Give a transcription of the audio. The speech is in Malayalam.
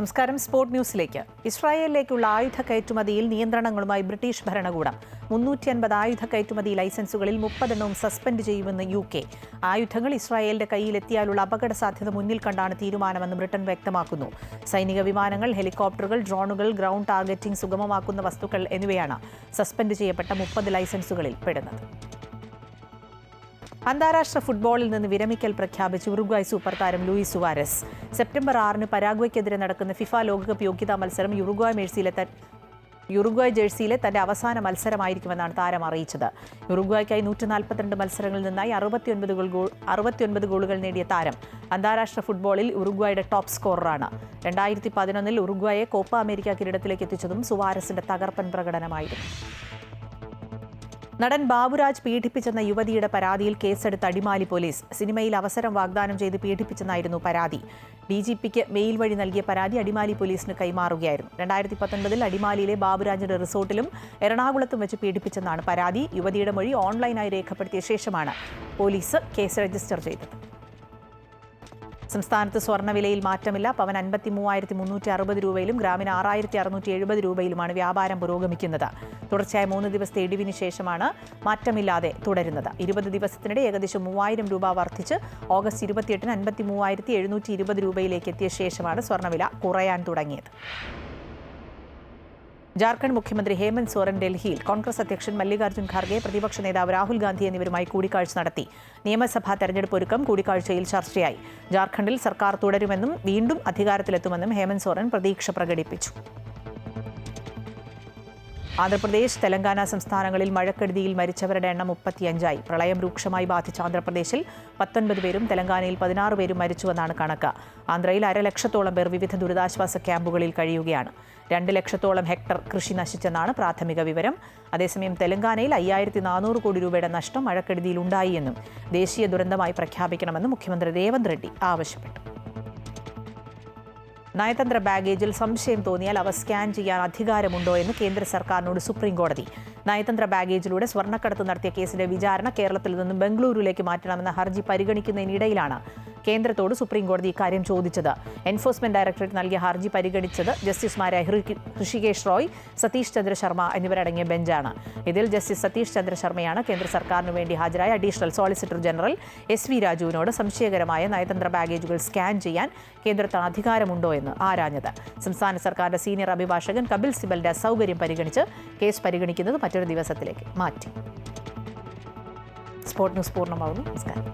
നമസ്കാരം. സ്പോർട് ന്യൂസിലേക്ക്. ഇസ്രായേലിലേക്കുള്ള ആയുധ കയറ്റുമതിയിൽ നിയന്ത്രണങ്ങളുമായി ബ്രിട്ടീഷ് ഭരണകൂടം. മുന്നൂറ്റി അൻപത് ആയുധ കയറ്റുമതി ലൈസൻസുകളിൽ മുപ്പതെണ്ണവും സസ്പെൻഡ് ചെയ്യുമെന്ന് യു കെ. ആയുധങ്ങൾ ഇസ്രായേലിന്റെ കയ്യിലെത്തിയാലുള്ള അപകട സാധ്യത മുന്നിൽ കണ്ടാണ് തീരുമാനമെന്ന് ബ്രിട്ടൻ വ്യക്തമാക്കുന്നു. സൈനിക വിമാനങ്ങൾ ഹെലികോപ്റ്ററുകൾ ഡ്രോണുകൾ ഗ്രൗണ്ട് ടാർഗറ്റിംഗ് സുഗമമാക്കുന്ന വസ്തുക്കൾ എന്നിവയാണ് സസ്പെൻഡ് ചെയ്യപ്പെട്ട മുപ്പത് ലൈസൻസുകളിൽ പെടുന്നത്. അന്താരാഷ്ട്ര ഫുട്ബോളിൽ നിന്ന് വിരമിക്കൽ പ്രഖ്യാപിച്ച് ഉറുഗ്വായ് സൂപ്പർ താരം ലൂയിസ് സുവാരസ്. സെപ്റ്റംബർ ആറിന് പരാഗ്വയ്ക്കെതിരെ നടക്കുന്ന ഫിഫ ലോകകപ്പ് യോഗ്യതാ മത്സരം യുറുഗ്വായ് മേഴ്സിയിലെ യുറുഗ്വായ് ജേഴ്സിയിലെ തന്റെ അവസാന മത്സരമായിരിക്കുമെന്നാണ് താരം അറിയിച്ചത്. യുറുഗ്വായ്ക്കായി നൂറ്റി നാൽപ്പത്തിരണ്ട് മത്സരങ്ങളിൽ നിന്നായി അറുപത്തിയൊൻപത് ഗോൾ അറുപത്തിയൊൻപത് ഗോളുകൾ നേടിയ താരം അന്താരാഷ്ട്ര ഫുട്ബോളിൽ ഉറുഗ്വായുടെ ടോപ്പ് സ്കോററാണ്. രണ്ടായിരത്തി പതിനൊന്നിൽ ഉറുഗ്വായെ കോപ്പ അമേരിക്ക കിരീടത്തിലേക്ക് എത്തിച്ചതും സുവാരസിന്റെ തകർപ്പൻ പ്രകടനമായിരുന്നു. നടൻ ബാബുരാജ് പീഡിപ്പിച്ചെന്ന യുവതിയുടെ പരാതിയിൽ കേസെടുത്ത അടിമാലി പോലീസ് സിനിമയിൽ അവസരം വാഗ്ദാനം ചെയ്ത് പീഡിപ്പിച്ചെന്നായിരുന്നു പരാതി. ഡി ജി പിക്ക് മെയിൽ വഴി നൽകിയ പരാതി അടിമാലി പോലീസിന് കൈമാറുകയായിരുന്നു. രണ്ടായിരത്തി പത്തൊൻപതിൽ അടിമാലിയിലെ ബാബുരാജിന്റെ റിസോർട്ടിലും എറണാകുളത്തും വെച്ച് പീഡിപ്പിച്ചെന്നാണ് പരാതി. യുവതിയുടെ മൊഴി ഓൺലൈനായി രേഖപ്പെടുത്തിയ ശേഷമാണ് പോലീസ് കേസ് രജിസ്റ്റർ ചെയ്തത്. സംസ്ഥാനത്ത് സ്വർണവിലയിൽ മാറ്റമില്ല. പവൻ അൻപത്തി മൂവായിരത്തി മുന്നൂറ്റി അറുപത് രൂപയിലും ഗ്രാമിന് ആറായിരത്തി അറുന്നൂറ്റി എഴുപത് രൂപയിലുമാണ് വ്യാപാരം പുരോഗമിക്കുന്നത്. തുടർച്ചയായ മൂന്ന് ദിവസത്തെ ഇടിവിന് ശേഷമാണ് മാറ്റമില്ലാതെ തുടരുന്നത്. ഇരുപത് ദിവസത്തിനിടെ ഏകദേശം മൂവായിരം രൂപ വർദ്ധിച്ച് ഓഗസ്റ്റ് ഇരുപത്തിയെട്ടിന് അൻപത്തി മൂവായിരത്തി എഴുന്നൂറ്റി ഇരുപത് രൂപയിലേക്ക് എത്തിയ ശേഷമാണ് സ്വർണവില കുറയാൻ തുടങ്ങിയത്. ജാർഖണ്ഡ് മുഖ്യമന്ത്രി ഹേമന്ത് സോറൻ ഡൽഹിയിൽ കോൺഗ്രസ് അധ്യക്ഷൻ മല്ലികാർജുൻ ഖാർഗെ പ്രതിപക്ഷ നേതാവ് രാഹുൽ ഗാന്ധി എന്നിവരുമായി കൂടിക്കാഴ്ച നടത്തി. നിയമസഭാ തെരഞ്ഞെടുപ്പ് ഒരുക്കം കൂടിക്കാഴ്ചയിൽ ചർച്ചയായി. ജാർഖണ്ഡിൽ സർക്കാർ തുടരുമെന്നും വീണ്ടും അധികാരത്തിലെത്തുമെന്നും ഹേമന്ത് സോറൻ പ്രതീക്ഷ പ്രകടിപ്പിച്ചു. ആന്ധ്രാപ്രദേശ് തെലങ്കാന സംസ്ഥാനങ്ങളിൽ മഴക്കെടുതിയിൽ മരിച്ചവരുടെ എണ്ണം മുപ്പത്തിയഞ്ചായി. പ്രളയം രൂക്ഷമായി ബാധിച്ച ആന്ധ്രാപ്രദേശിൽ പത്തൊൻപത് പേരും തെലങ്കാനയിൽ പതിനാറ് പേരും മരിച്ചുവെന്നാണ് കണക്ക്. ആന്ധ്രയിൽ അരലക്ഷത്തോളം പേർ വിവിധ ദുരിതാശ്വാസ ക്യാമ്പുകളിൽ കഴിയുകയാണ്. രണ്ട് ലക്ഷത്തോളം ഹെക്ടർ കൃഷി നശിച്ചെന്നാണ് പ്രാഥമിക വിവരം. അതേസമയം തെലങ്കാനയിൽ അയ്യായിരത്തി നാനൂറ് കോടി രൂപയുടെ നഷ്ടം മഴക്കെടുതിയിൽ ഉണ്ടായി എന്നും ദേശീയ ദുരന്തമായി പ്രഖ്യാപിക്കണമെന്നും മുഖ്യമന്ത്രി രേവന്ത് റെഡ്ഡി ആവശ്യപ്പെട്ടു. നയതന്ത്ര ബാഗേജിൽ സംശയം തോന്നിയാൽ അവ സ്കാൻ ചെയ്യാൻ അധികാരമുണ്ടോ എന്ന് കേന്ദ്ര സർക്കാരിനോട് സുപ്രീം കോടതി. നയതന്ത്ര ബാഗേജിലൂടെ സ്വർണക്കടത്ത് നടത്തിയ കേസിന്റെ വിചാരണ കേരളത്തിൽ നിന്നും ബംഗളൂരുവിലേക്ക് മാറ്റണമെന്ന ഹർജി പരിഗണിക്കുന്നതിനിടയിലാണ്. കേന്ദ്രത്തോട് സുപ്രീം കോടതി ഇക്കാര്യം ചോദിച്ചത്. എൻഫോഴ്സ്മെന്റ് ഡയറക്ടറേറ്റ് നൽകിയ ഹർജി പരിഗണിച്ചത് ജസ്റ്റിസുമാരായ ഹൃഷികേഷ് റോയ് സതീഷ് ചന്ദ്ര ശർമ്മ എന്നിവരടങ്ങിയ ബെഞ്ചാണ്. ഇതിൽ ജസ്റ്റിസ് സതീഷ് ചന്ദ്ര ശർമ്മയാണ് കേന്ദ്ര സർക്കാരിന് വേണ്ടി ഹാജരായ additional solicitor general S V രാജുവിനോട് സംശയകരമായ നയതന്ത്ര ബാഗേജുകൾ സ്കാൻ ചെയ്യാൻ കേന്ദ്രത്തിന് അധികാരമുണ്ടോ എന്ന് ആരാഞ്ഞത്. സംസ്ഥാന സർക്കാരിന്റെ സീനിയർ അഭിഭാഷകൻ കപിൽ സിബലിന്റെ സൗകര്യം പരിഗണിച്ച് കേസ് പരിഗണിക്കുന്നത് മറ്റൊരു ദിവസത്തിലേക്ക് മാറ്റി. സ്പോർട്സ് ന്യൂസ് പൂർണമാകുന്നു നമസ്കാരം.